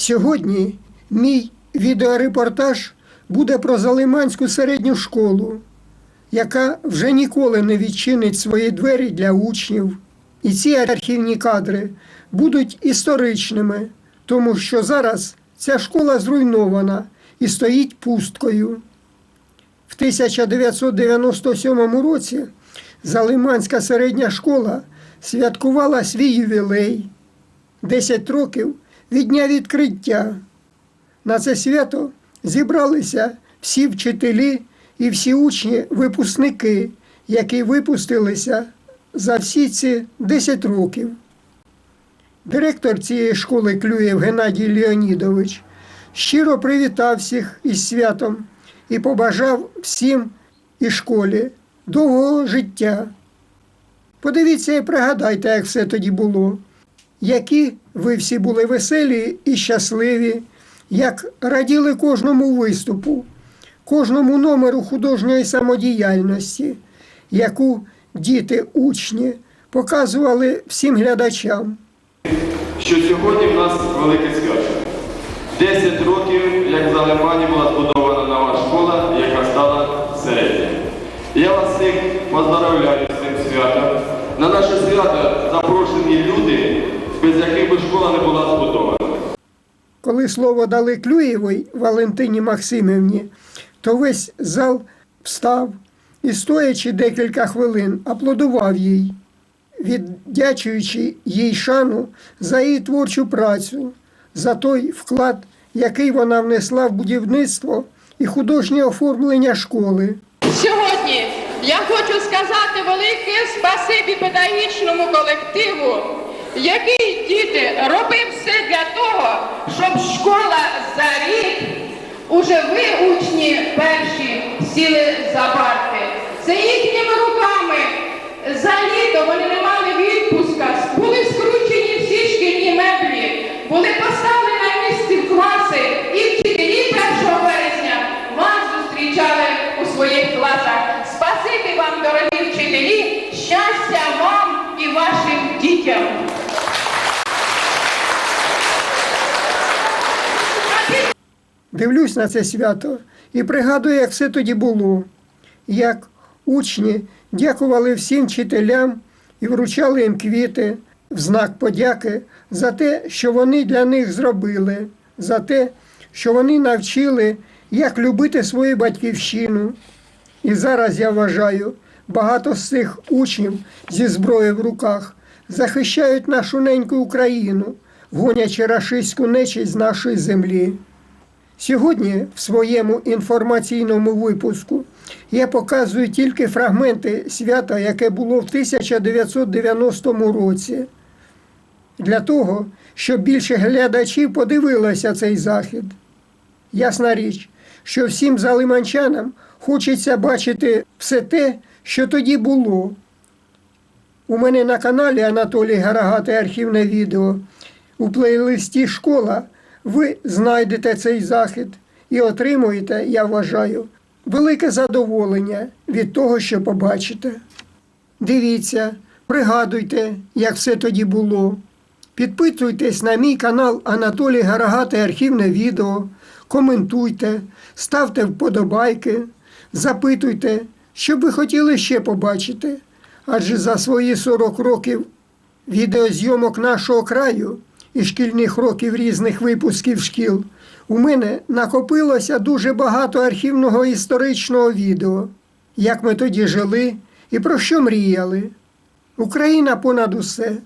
Сьогодні мій відеорепортаж буде про Залиманську середню школу, яка вже ніколи не відчинить свої двері для учнів. І ці архівні кадри будуть історичними, тому що зараз ця школа зруйнована і стоїть пусткою. В 1997 році Залиманська середня школа святкувала свій ювілей 10 років від дня відкриття. На це свято зібралися всі вчителі і всі учні, випускники, які випустилися за всі ці 10 років. Директор цієї школи Клюєв Геннадій Леонідович щиро привітав всіх із святом і побажав всім і школі довгого життя. Подивіться і пригадайте, як все тоді було, які ви всі були веселі і щасливі, як раділи кожному виступу, кожному номеру художньої самодіяльності, яку діти, учні показували всім глядачам. що сьогодні в нас велике свято. 10 років, як в Залимані була збудована нова школа, яка стала середня. Я вас всіх поздравляю з цим святом. На наше свято запрошені люди, без яких би школа не була збудована. Коли слово дали Клюєвій Валентині Максимівні, то весь зал встав і, стоячи декілька хвилин, аплодував їй, віддячуючи їй шану за її творчу працю, за той вклад, який вона внесла в будівництво і художнє оформлення школи. Сьогодні я хочу сказати велике спасибі педагогічному колективу, який діти робив все для того, щоб школа за рік, уже ви, учні перші, сіли за парти. Це їхніми руками. За літо вони не мали відпуска, були скручені всі шкільні меблі, були поставлені на місці в класи і вчителі 1 березня вас зустрічали у своїх класах. Спасибі вам, дорогі вчителі, щастя вам і вашим дітям. Дивлюсь на це свято і пригадую, як все тоді було, як учні дякували всім вчителям і вручали їм квіти в знак подяки за те, що вони для них зробили, за те, що вони навчили, як любити свою батьківщину. І зараз я вважаю, багато з цих учнів зі зброєю в руках захищають нашу неньку Україну, гонячи рашистську нечість з нашої землі. Сьогодні в своєму інформаційному випуску я показую тільки фрагменти свята, яке було в 1990 році, для того, щоб більше глядачів подивилося цей захід. Ясна річ, що всім залиманчанам хочеться бачити все те, що тоді було. У мене на каналі Анатолій Гарагатий архівне відео. У плейлисті Школа ви знайдете цей захід і отримуєте, я вважаю, велике задоволення від того, що побачите. Дивіться, пригадуйте, як все тоді було. Підписуйтесь на мій канал Анатолій Гарагатий архівне відео, коментуйте, ставте вподобайки, запитуйте, що ви хотіли ще побачити. Адже за свої 40 років відеозйомок нашого краю і шкільних років різних випусків шкіл у мене накопилося дуже багато архівного історичного відео, як ми тоді жили і про що мріяли. Україна понад усе.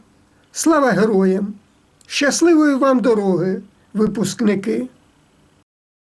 Слава героям! Щасливої вам дороги, випускники!